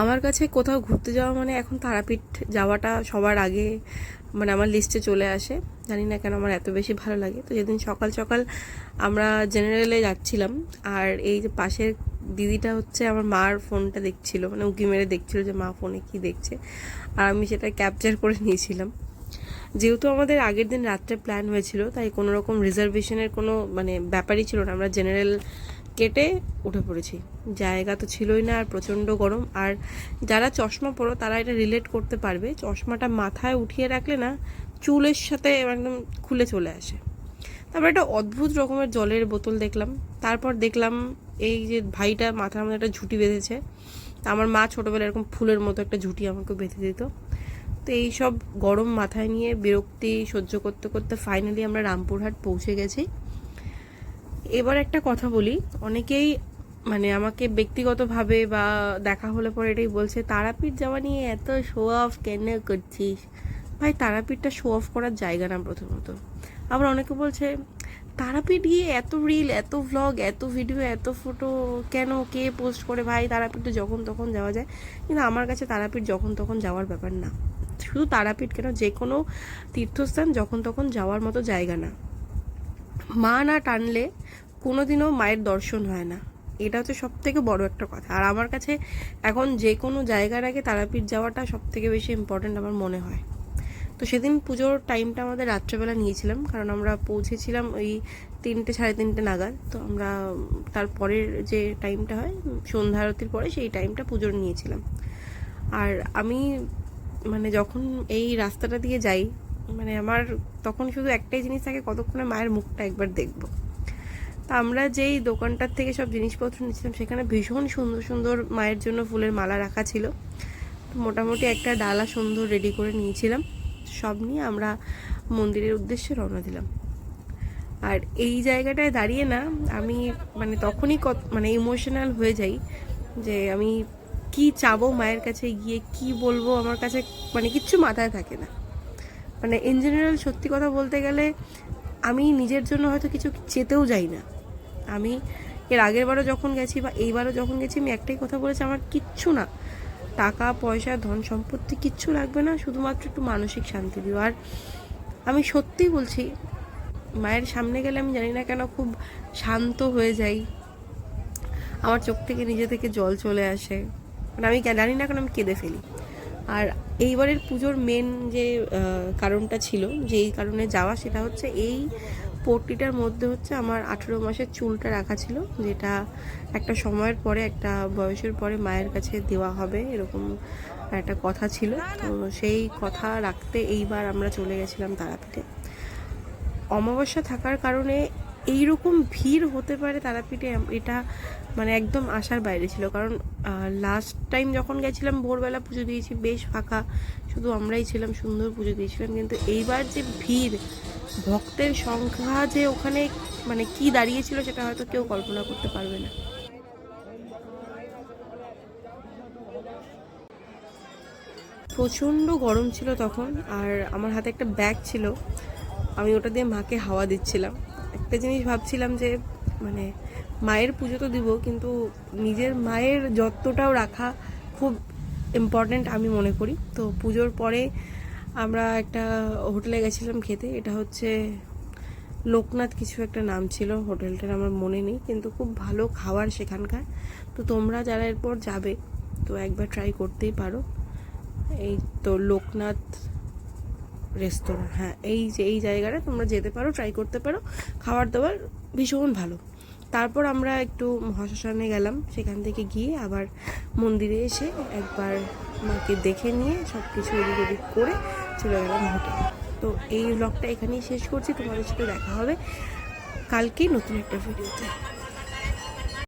আমার কাছে কোথাও ঘুরতে যাওয়া মানে এখন তারাপীঠ যাওয়াটা সবার আগে মানে আমার লিস্টে চলে আসে। জানি না কেন আমার এত বেশি ভালো লাগে। তো যেদিন সকাল সকাল আমরা জেনারেলে যাচ্ছিলাম আর এই যে পাশের দিদিটা হচ্ছে আমার মার ফোনটা দেখছিল মানে উকি মেরে দেখছিল যে মা ফোনে কি দেখছে। আর আমি সেটা ক্যাপচার করে নিয়েছিলাম। যেহেতু আমাদের আগের দিন রাত্রে প্ল্যান হয়েছিল, তাই কোনো রকম রিজার্ভেশনের কোনো মানে ব্যাপারই ছিল না। আমরা জেনারেল কেটে উঠে পড়েছি। জায়গা তো ছিলই না আর প্রচণ্ড গরম। আর যারা চশমা পরো, তারা এটা রিলেট করতে পারবে। চশমাটা মাথায় উঠিয়ে রাখলে না, চুলের সাথে একদম খুলে চলে আসে। তারপর একটা অদ্ভুত রকমের জলের বোতল দেখলাম। তারপর দেখলাম এই যে ভাইটা মাথার মধ্যে একটা ঝুঁটি বেঁধেছে। আমার মা ছোটোবেলায় এরকম ফুলের মতো একটা ঝুঁটি আমাকে বেঁধে দিত। তো এই সব গরম মাথায় নিয়ে বিরক্তি সহ্য করতে করতে ফাইনালি আমরা রামপুরহাট পৌঁছে গেছি। এবার একটা কথা বলি। অনেকেই মানে আমাকে ব্যক্তিগতভাবে বা দেখা হলে পরে এটাই বলছে, তারাপীঠ যাওয়া নিয়ে এত শো অফ কেন করছিস? ভাই, তারাপীঠটা শো অফ করার জায়গা না প্রথমত। আবার অনেকে বলছে, তারাপীঠ গিয়ে এত রিল এত ভ্লগ এত ভিডিও এত ফটো কেন, কে পোস্ট করে? ভাই, তারাপীঠ তো যখন তখন যাওয়া যায়। কিন্তু আমার কাছে তারাপীঠ যখন তখন যাওয়ার ব্যাপার না। শুধু তারাপীঠ কেন যে কোনো তীর্থস্থান যখন তখন যাওয়ার মতো জায়গা না। মা না টানলে কোনোদিনও মায়ের দর্শন হয় না। এটা হচ্ছে সব থেকে বড় একটা কথা। আর আমার কাছে এখন যে কোনো জায়গার আগে তারাপীঠ যাওয়াটা সব থেকে বেশি ইম্পর্ট্যান্ট আমার মনে হয়। তো সেদিন পুজোর টাইমটা আমাদের রাত্রেবেলা নিয়েছিলাম, কারণ আমরা পৌঁছেছিলাম ওই তিনটে, সাড়ে তিনটে নাগাদ। তো আমরা তারপরের যে টাইমটা হয়, সন্ধ্যা আরতির পরে সেই টাইমটা পুজোর নিয়েছিলাম। আর আমি মানে যখন এই রাস্তাটা দিয়ে যাই মানে আমার তখন শুধু একটাই জিনিস থাকে, কতক্ষণে মায়ের মুখটা একবার দেখব। আমরা যেই দোকানটার থেকে সব জিনিসপত্র নিয়েছিলাম সেখানে ভীষণ সুন্দর সুন্দর মায়ের জন্য ফুলের মালা রাখা ছিল। তো মোটামুটি একটা ডালা সুন্দর রেডি করে নিয়েছিলাম। সব নিয়ে আমরা মন্দিরের উদ্দেশ্যে রওনা দিলাম। আর এই জায়গাটায় দাঁড়িয়ে না, আমি মানে তখনই কত মানে ইমোশনাল হয়ে যাই যে আমি কি চাবো মায়ের কাছে, গিয়ে কি বলব আমার কাছে মানে কিচ্ছু মাথায় থাকে না। মানে ইন জেনারেল সত্যি কথা বলতে গেলে আমি নিজের জন্য হয়তো কিছু চেতেও যাই না। আমি এর আগের বারও যখন গেছি বা এইবারও যখন গেছি, আমি একটাই কথা বলেছি, আমার কিচ্ছু না। টাকা, পয়সা, ধন সম্পত্তি কিচ্ছু লাগবে না, শুধুমাত্র একটু মানসিক শান্তি দিও। আর আমি সত্যিই বলছি, মায়ের সামনে গেলে আমি জানি না কেন খুব শান্ত হয়ে যাই। আমার চোখ থেকে নিজে থেকে জল চলে আসে। মানে আমি জানি না কেন আমি কেঁদে ফেলি। আর এইবারের পুজোর মেন যে কারণটা ছিল যে এই কারণে যাওয়া, সেটা হচ্ছে এই পট্টিটার মধ্যে হচ্ছে আমার আঠেরো মাসের চুলটা রাখা ছিল, যেটা একটা সময়ের পরে, একটা বয়সের পরে মায়ের কাছে দেওয়া হবে, এরকম একটা কথা ছিল। তো সেই কথা রাখতে এইবার আমরা চলে গেছিলাম তারাপীঠে। অমাবস্যা থাকার কারণে এইরকম ভিড় হতে পারে তারাপীঠে, এটা মানে একদম আশার বাইরে ছিল। কারণ লাস্ট টাইম যখন গেছিলাম, ভোরবেলা পুজো দিয়েছি, বেশ ফাঁকা। শুধু আমরাই ছিলাম, সুন্দর পুজো দিয়েছিলাম। কিন্তু এইবার যে ভিড় ভক্তের সংখ্যা যে ওখানে মানে কি দাঁড়িয়েছিল সেটা হয়তো কেউ কল্পনা করতে পারবে না। প্রচণ্ড গরম ছিল তখন, আর আমার হাতে একটা ব্যাগ ছিল। আমি ওটা দিয়ে মাকে হাওয়া দিচ্ছিলাম। একটা জিনিস ভাবছিলাম যে মানে মায়ের পুজো তো দিব, কিন্তু নিজের মায়ের যত্নটাও রাখা খুব ইম্পর্ট্যান্ট আমি মনে করি। তো পুজোর পরে আমরা একটা হোটেলে গেছিলাম খেতে, এটা হচ্ছে লোকনাথ কিছু একটা নাম ছিল হোটেলটার, আমার মনে নেই, কিন্তু খুব ভালো খাবার সেখানকার। তো তোমরা যারা এরপর যাবে, তো একবার ট্রাই করতেই পারো। এই তো লোকনাথ রেস্তোরাঁ হ্যাঁ এই যে, এই জায়গাটা তোমরা যেতে পারো ট্রাই করতে পারো। খাবার দাবার ভীষণ ভালো। তারপর আমরা একটু মহাশ্মশানে গেলাম, সেখান থেকে গিয়ে আবার মন্দিরে এসে একবার মাকে দেখে নিয়ে সব কিছু এদিক ওদিক করে চলে গেলাম হোটেলে তো এই ব্লগটা এখানেই শেষ করছি, তোমাদের সাথে দেখা হবে। কালকেই নতুন একটা ভিডিওতে